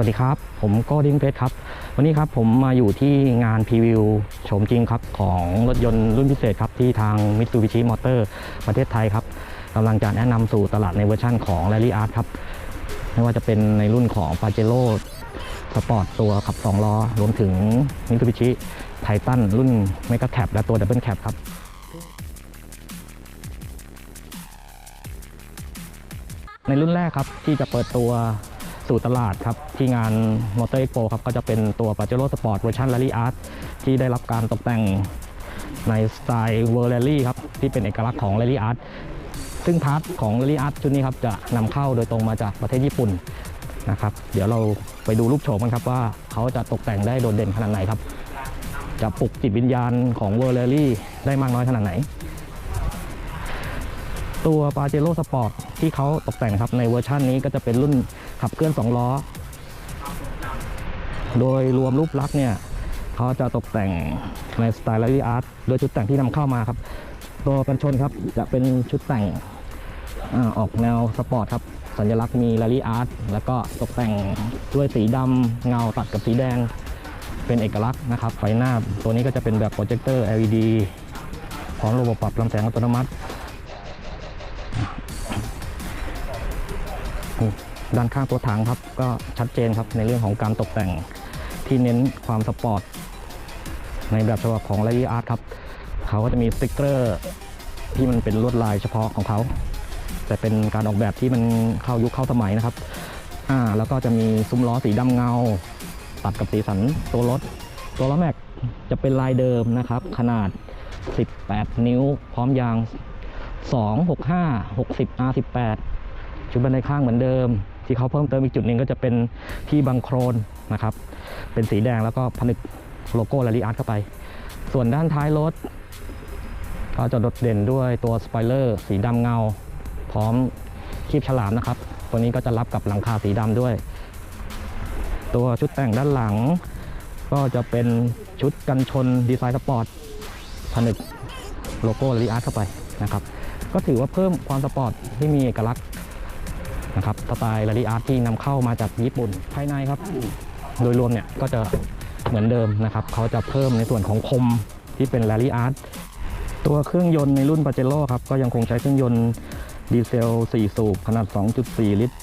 สวัสดีครับ ผมโก้ดิ้งเพชรครับ วันนี้ครับผมมาอยู่ที่งานพรีวิวโฉมจริงครับ ของรถยนต์รุ่นพิเศษครับ ที่ทาง Mitsubishi Motor ประเทศไทยครับกำลังจะแนะนำสู่ตลาดในเวอร์ชั่นของ Rally Art ครับ ไม่ว่าจะเป็นในรุ่นของ Pajero Sport ตัวขับ 2 ล้อ รวมถึง Mitsubishi Titan รุ่น Mega Cab และตัว Double Cab ครับในรุ่นแรกครับที่จะเปิดตัว สู่ตลาดครับ ที่งาน Motor Expo ครับก็จะเป็นตัว Pajero Sport เวอร์ชัน Rally Art ที่ได้รับการตกแต่งในสไตล์ World Rally ครับ ที่เป็นเอกลักษณ์ของ Rally Art ซึ่งพาร์ทของ Rally Art ชุดนี้ครับ จะนำเข้าโดยตรงมาจากประเทศญี่ปุ่นนะครับ เดี๋ยวเราไปดูรูปโฉมกันครับว่าเขาจะตกแต่งได้โดดเด่นขนาดไหนครับ จะปลุกจิตวิญญาณของ World Rally ได้มากน้อยขนาดไหนตัว p a j e r o Sport ที่เขาตกแต่งครับในเวอร์ชันนี้ก็จะเป็นรุ่น ขับเคลื่อน2ล้อ โดยรวมรูปลักษณ์เนี่ยเขาจะตกแต่งในสไตล์ Rally Art โดยชุดแต่งที่นำเข้ามาครับ ตัวกันชนครับจะเป็นชุดแต่งออกแนวสปอร์ตครับ สัญลักษณ์มี Rally Art แล้วก็ตกแต่งด้วยสีดำเงาตัดกับสีแดง เป็นเอกลักษณ์นะครับ ไฟหน้าตัวนี้ก็จะเป็นแบบโปรเจคเตอร์ LED พร้อมระบบปรับลำแสงอัตโนมัติ ด้านข้างตัวถังครับก็ชัดเจนครับในเรื่องของการตกแต่งที่เน้นความสปอร์ตในแบบฉบับของ Rally Art ครับเขาก็จะมีสติ๊กเกอร์ที่มันเป็นลวดลายเฉพาะของเขา แต่เป็นการออกแบบที่มันเข้ายุคเข้าสมัยนะครับอ่าแล้วก็จะมีซุ้มล้อสีดำเงา ตัดกับสีสันตัวรถ ตัวล้อแม็กจะเป็นลายเดิมนะครับ ขนาด 18 นิ้ว พร้อมยาง 265 60 R18 ชุดบันไดข้างเหมือนเดิม ที่เขาเพิ่มเติมอีกจุดหนึ่งก็จะเป็นที่บังโครนนะครับ เป็นสีแดงแล้วก็ผนึกโลโก้ Rally Art เข้าไป ส่วนด้านท้ายรถก็จะโดดเด่นด้วยตัวสปอยเลอร์สีดำเงา พร้อมคีบฉลามนะครับ ตัวนี้ก็จะรับกับหลังคาสีดำด้วย ตัวชุดแต่งด้านหลัง ก็จะเป็นชุดกันชนดีไซน์สปอร์ตผนึกโลโก้ Rally Art เข้าไปนะครับ ก็ถือว่าเพิ่มความสปอร์ตที่มีเอกลักษณ์ นะครับสไตล์ Rally Art ที่นำเข้ามาจากญี่ปุ่นภายในครับโดยรวมเนี่ยก็จะเหมือนเดิมนะครับเขาจะเพิ่มในส่วนของคมที่เป็น Rally Art ตัวเครื่องยนต์ในรุ่น p a j e r o ครับก็ยังคงใช้เครื่องยนต์ดีเซล 4 สูบขนาด 2.4 ลิตร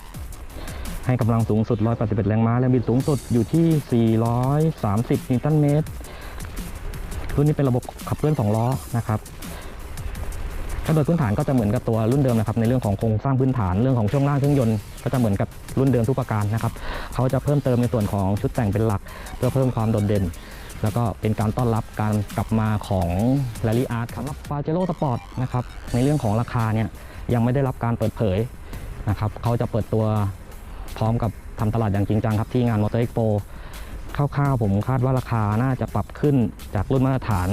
ให้กำลังสูงสุด 181 แรงม้า แรงบิดสูงสุดอยู่ที่ 430 นิวตันเมตร รุ่นนี้เป็นระบบขับเคลื่อน 2 ล้อนะครับ ก็โดยพื้นฐานก็จะเหมือนกับตัวรุ่นเดิมนะครับในเรื่องของโครงสร้างพื้นฐานเรื่องของช่วงล่างเครื่องยนต์ก็จะเหมือนกับรุ่นเดิมทุกประการนะครับเขาจะเพิ่มเติมในส่วนของชุดแต่งเป็นหลัก เพื่อเพิ่มความโดดเด่น แล้วก็เป็นการต้อนรับการกลับมาของ Rally Art ครับสำหรับ Pajero Sport นะครับในเรื่องของราคาเนี่ยยังไม่ได้รับการเปิดเผยนะครับเขาจะเปิดตัวพร้อมกับทำตลาดอย่างจริงจังครับที่งาน Motor Expo คร่าวๆผมคาดว่าราคาน่าจะปรับขึ้นจากรุ่นมาตรฐาน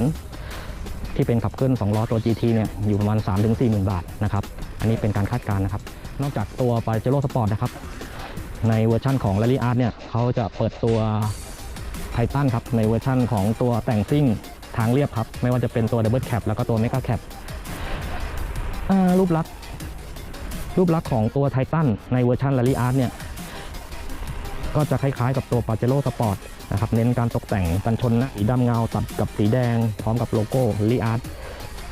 ที่เป็นขับเคลื่อน2ล้อตัว GT เนี่ยอยู่ประมาณ 3-4หมื่นบาทนะครับอันนี้เป็นการคาดการณ์นะครับนอกจากตัว Pajero Sport นะครับในเวอร์ชั่นของ Rally Art เนี่ยเขาจะเปิดตัวไททันครับในเวอร์ชั่นของตัวแต่งซิ่งทางเรียบครับ ไม่ว่าจะเป็นตัว Double Cab แล้วก็ตัว Mega Cab อ่ารูปลักษณ์รูปลักษณ์ของตัวไททันในเวอร์ชัน Rally Art เนี่ยก็จะคล้ายๆกับตัว Pajero Sport นะครับเน้นการตกแต่งกันชนนะสีดำเงาตัดกับสีแดง พร้อมกับโลโก้ Rally Art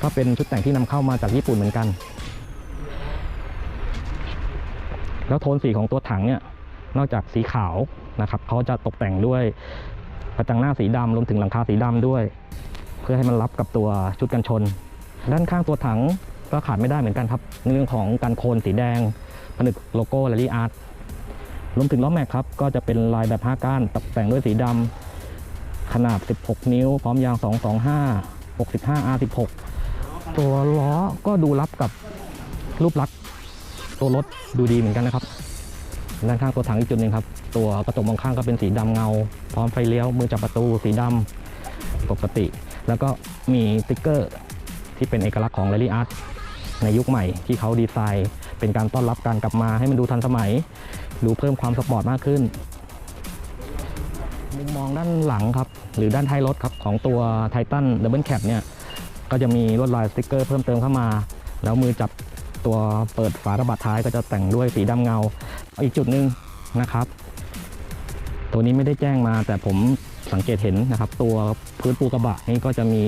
ก็เป็นชุดแต่งที่นำเข้ามาจากญี่ปุ่นเหมือนกัน แล้วโทนสีของตัวถังเนี่ยนอกจากสีขาวนะครับเขาจะตกแต่งด้วยกระจังหน้าสีดำรวมถึงหลังคาสีดำด้วย เพื่อให้มันรับกับตัวชุดกันชน ด้านข้างตัวถังก็ขาดไม่ได้เหมือนกันครับ ในเรื่องของการโคนสีแดงผนึกโลโก้ Rally Art ร วมถึงล้อแม็กครับก็จะเป็นลายแบบ5ก้านตกแต่งด้วยสีดำขนาด 16 นิ้ว พร้อมยาง 225 65 R16 ตัวล้อก็ดูรับกับรูปลักษณ์ตัวรถดูดีเหมือนกันนะครับด้านข้างตัวถังอีกจุดหนึ่งครับ ตัวกระจกมองข้างก็เป็นสีดำเงา พร้อมไฟเลี้ยว มือจับประตูสีดำปกติ แล้วก็มีสติ๊กเกอร์ ที่เป็นเอกลักษณ์ของ Rally Art ในยุคใหม่ที่เขาดีไซน์ เป็นการต้อนรับการกลับมาให้มันดูทันสมัย ดูเพิ่มความสปอร์ตมากขึ้น มุมมองด้านหลังครับ หรือด้านท้ายรถครับ ของตัว Titan Double Cab เนี่ย ก็จะมีลวดลายสติ๊กเกอร์เพิ่มเติมเข้ามา แล้วมือจับตัวเปิดฝาระบาดท้ายก็จะแต่งด้วยสีดำเงา อีกจุดหนึ่งนะครับ ตัวนี้ไม่ได้แจ้งมาแต่ผมสังเกตเห็นนะครับ ตัวพื้นปูกระบะนี่ก็จะมี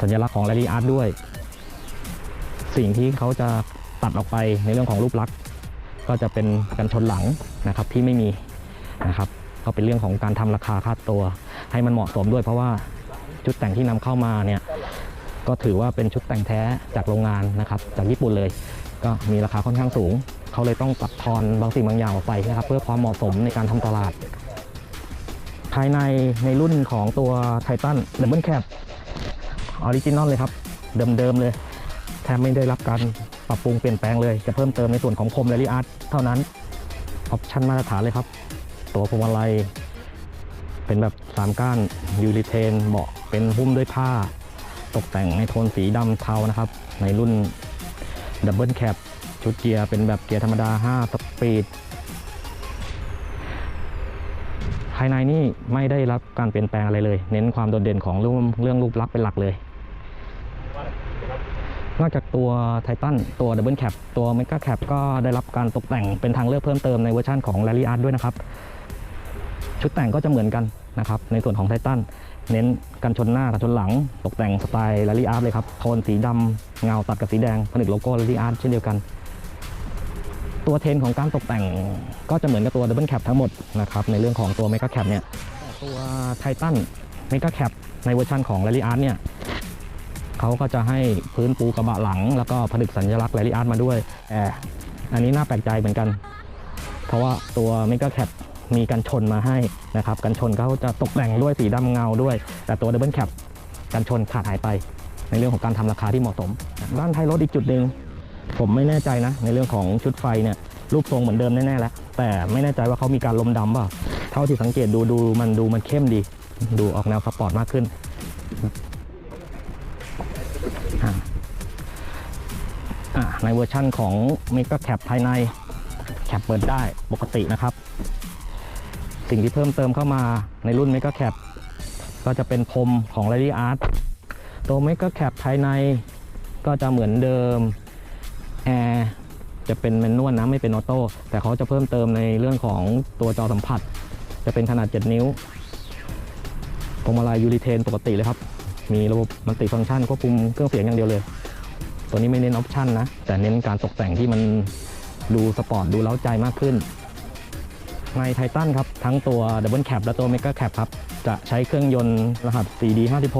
สัญลักษณ์ของ Rally Art ด้วย สิ่งที่เขาจะตัดออกไปในเรื่องของรูปลักษณ์ ก็จะเป็นกันชนหลังนะครับที่ไม่มีนะครับก็เป็นเรื่องของการทำราคาค่าตัว ให้มันเหมาะสมด้วย เพราะว่าชุดแต่งที่นำเข้ามาเนี่ยก็ถือว่าเป็นชุดแต่งแท้จากโรงงานนะครับจากญี่ปุ่นเลย ก็มีราคาค่อนข้างสูง เขาเลยต้องตัดทอนบางสิ่งบางอย่างออกไปนะครับเพื่อความเหมาะสมในการทำตลาด ภายในในรุ่นของตัวไททันดับเบิลแคปออริจินอลเลยครับ เดิมๆเลยแทบไม่ได้รับการ ปรับปรุงเปลี่ยนแปลงเลยจะเพิ่มเติมในส่วนของคมและรีอาร์ตเท่านั้นออปชั่นมาตรฐานเลยครับ ตัวพวงมาลัยเป็นแบบ3ก้านยูริเทนเบาะเป็นหุ้มด้วยผ้า ตกแต่งในโทนสีดำเทานะครับ ในรุ่นดับเบิลแคปชุดเกียร์เป็นแบบเกียร์ธรรมดา 5 สปีด ภายในนี่ไม่ได้รับการเปลี่ยนแปลงอะไรเลย เน้นความโดดเด่นของเรื่องเรื่องรูปลักษณ์เป็นหลักเลย นอกจากตัวไททันตัวดับเบิลแคปตัวเมกาแคปก็ได้รับการตกแต่งเป็นทางเลือกเพิ่มเติมในเวอร์ชันของ Rally Art ด้วยนะครับ ชุดแต่งก็จะเหมือนกันนะครับ ในส่วนของไททันเน้นกันชนหน้ากันชนหลัง ตกแต่งสไตล์ Rally Art เลยครับโทนสีดำเงาตัดกับสีแดงผนึกโลโก้ Rally Art เช่นเดียวกันตัวเทนของการตกแต่งก็จะเหมือนกับตัวดับเบิลแคปทั้งหมดนะครับในเรื่องของตัวเมกาแคปเนี่ยตัวไททันเมกาแคปในเวอร์ชันของ Rally Art เนี่ย เขาก็จะให้พื้นปูกระบะหลัง แล้วก็ผนึกสัญลักษณ์ Rally Art มาด้วยแต่อันนี้น่าแปลกใจเหมือนกัน เพราะว่าตัวเมกาแคปมีกันชนมาให้นะครับกันชนเขาจะตกแต่งด้วยสีดำเงาด้วย แต่ตัวดับเบิลแคปกันชนขาดหายไป ในเรื่องของการทำราคาที่เหมาะสม ด้านท้ายรถอีกจุดหนึ่งผมไม่แน่ใจนะ ในเรื่องของชุดไฟเนี่ยรูปทรงเหมือนเดิมแน่ๆแล้วแต่ไม่แน่ใจว่าเขามีการลมดำเปล่าเท่าที่สังเกตดูดูมันดูมันเข้มดี ดูออกแนวสปอร์ตมากขึ้น ในเวอร์ชั่นของเมก a แคปภายในแคปเปิดได้ปกตินะครับ สิ่งที่เพิ่มเติมเข้ามาในรุ่น Mega Cap ก็จะเป็นพรมของ Rally Art ตัว Mega Cap ภายในก็จะเหมือนเดิมแอร์จะเป็นแมนนวลนะไม่เป็นออโต้แต่เขาจะเพิ่มเติมในเรื่องของตัวจอสัมผัส จะเป็นขนาด 7 นิ้วพวงมาลัยยูริเทนปกติเลยครับ มีระบบมัลติฟังก์ชันควบคุมเครื่องเสียงอย่างเดียวเลย ตัวนี้ไม่เน้นออปชันนะ แต่เน้นการตกแต่งที่มันดูสปอร์ตดูเล้าใจมากขึ้น ในไททันครับ ทั้งตัว Double Cap และตัว Mega Cap ครับ จะใช้เครื่องยนต์รหัส CD56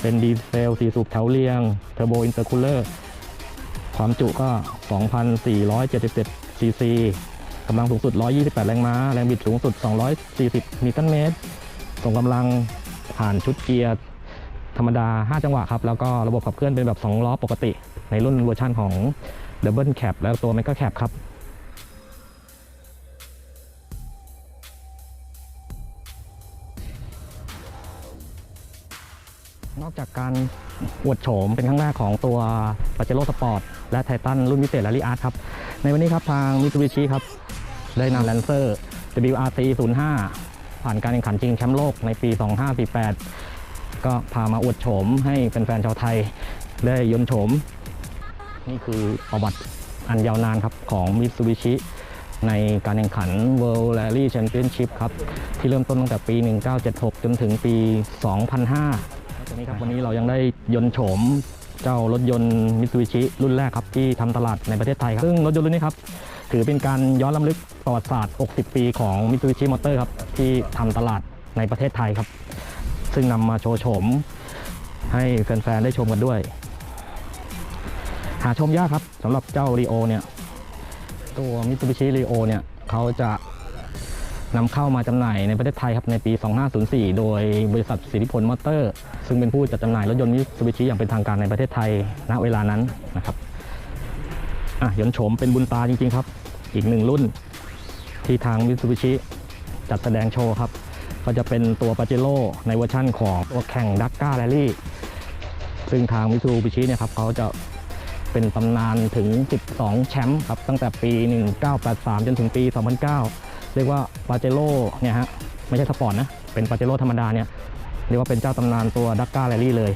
เป็นดีเซล4สูบแถวเรียง Turbo Intercooler ความจุก็ 2,477 cc กำลังสูงสุด 128 แรงม้า แรงบิดสูงสุด 240 นิวตันเมตร ส่งกำลังผ่านชุดเกียร์ ธรรมดา 5 จังหวะครับ แล้วก็ระบบขับเคลื่อนเป็นแบบ 2 ล้อปกติ ในรุ่นเวอร์ชันของ Double Cap แล้วตัว Mega Cap ครับนอกจากการอวดโฉมเป็นครั้งแรกของตัว p a j e r o Sport และไททันรุ่นพิเศษ Rally Art ครับ ในวันนี้ครับทาง Mitsubishi ครับ ได้นำ Lancer WRC 05 ผ่านการแข่งขันชิงแชมป์โลกในปี 2548 ก็พามาอวดโฉมให้แฟนๆชาวไทยได้ยนโฉม นี่คือประวัติอันยาวนานครับของ Mitsubishi ในการแข่งขัน World Rally Championship ครับ ที่เริ่มต้นตั้งแต่ปี 1976 จนถึงปี 2005ตอนนี้ครับวันนี้เรายังได้ยนโฉมเจ้ารถยนต์ Mitsubishi รุ่นแรกครับ ที่ทำตลาดในประเทศไทยครับ ซึ่งรถยนต์รุ่นนี้ครับ ถือเป็นการย้อนล้ำลึกประวัติศาสตร์ 60 ปีของ Mitsubishi Motor ครับ ที่ทำตลาดในประเทศไทยครับ ซึ่งนำมาโชว์โฉมให้แฟนๆได้ชมกันด้วย หาชมยากครับสำหรับเจ้า Rio เนี่ย ตัว Mitsubishi Rio เนี่ยเขาจะนำเข้ามาจำหน่ายในประเทศไทยครับในปี 2504 โดยบริษัทสิริพลมอเตอร์ ซึ่งเป็นผู้จัดจำหน่ายรถยนต์ Mitsubishi อย่างเป็นทางการในประเทศไทยณเวลานั้นนะครับอะยนโฉมเป็นบุญตาจริงๆครับ อีกหนึ่งรุ่นที่ทาง Mitsubishi จัดแสดงโชว์ครับ ก็จะเป็นตัวปาเจโ o ในเวอร์ชั่นของตัวแข่งดักก้าแรลลี่ซึ่งทาง Mitsubishi เนี่ยครับเขาจะเป็นตำนานถึง 12 แชมป์ครับตั้งแต่ปี 1983 จนถึงปี 2009 เรียกว่าปาเจโร่เนี่ยฮะไม่ใช่สปอร์ตนะ เป็นปาเจโร่ธรรมดาเนี่ยเรียกว่าเป็นเจ้าตำนานตัวดักก้าแรลลี่เลย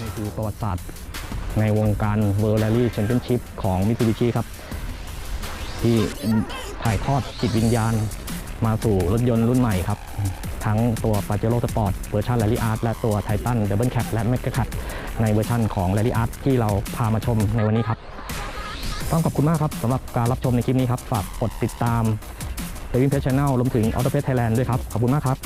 นี่คือประวัติศาสตร์ในวงการ World Rally Championship ของ Mitsubishi ครับ ที่ถ่ายทอดจิตวิญญาณ มาสู่รถยนต์รุ่นใหม่ครับ ทั้งตัวปาเจโร่สปอร์ตเวอร์ชันแรลลี่อาร์ตและตัวไททันดับเบิลแคปและแมกกาคัตในเวอร์ชันของแรลลี่อาร์ตที่เราพามาชมในวันนี้ครับต้องขอบคุณมากครับสำหรับการรับชมในคลิปนี้ครับ ฝากกดติดตามเดวินเพจชาแนลรวมถึงออโตเพจไทยแลนด์ด้วยครับ ขอบคุณมากครับ